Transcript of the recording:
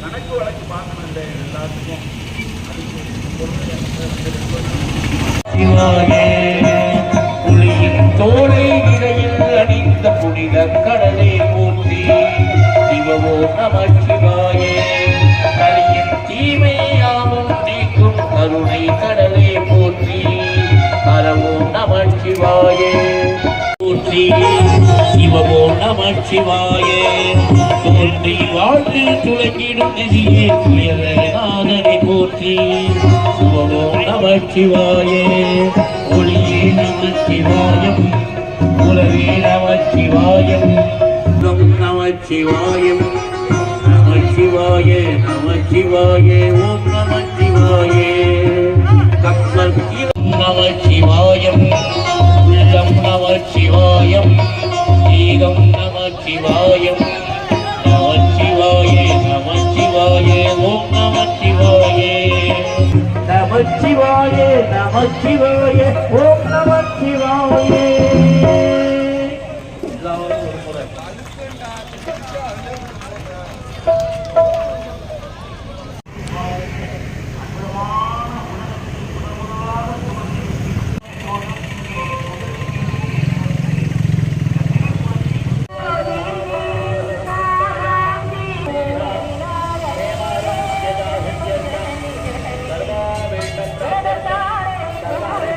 கணக்கு வழக்கு பார்க்கணும் இல்லை எல்லாத்துக்கும் தோலை சிவமோ நம சிவா. சிவமோ நம சிவாயே தோன்றி வாழ்த்து துளங்கிடும் நிதியே துயரநாதனை போற்றி. சிவமோ நம சிவாயே ஒளியே நம சிவாயம் உலகே நம சிவாயம் நம சிவாயம் நம சிவாயே நம சிவாயே ஓம் நம சிவாயே கப்பல் நம சிவாயம் உள்ளம் நம சிவாயம் ஈகம் நம சிவாயம் நம சிவாய நம சிவாய ஓம் நம சிவாய நம சிவாய நம சிவாய ஓம் நம சிவாய எல்லாரும் ஒரு முறை.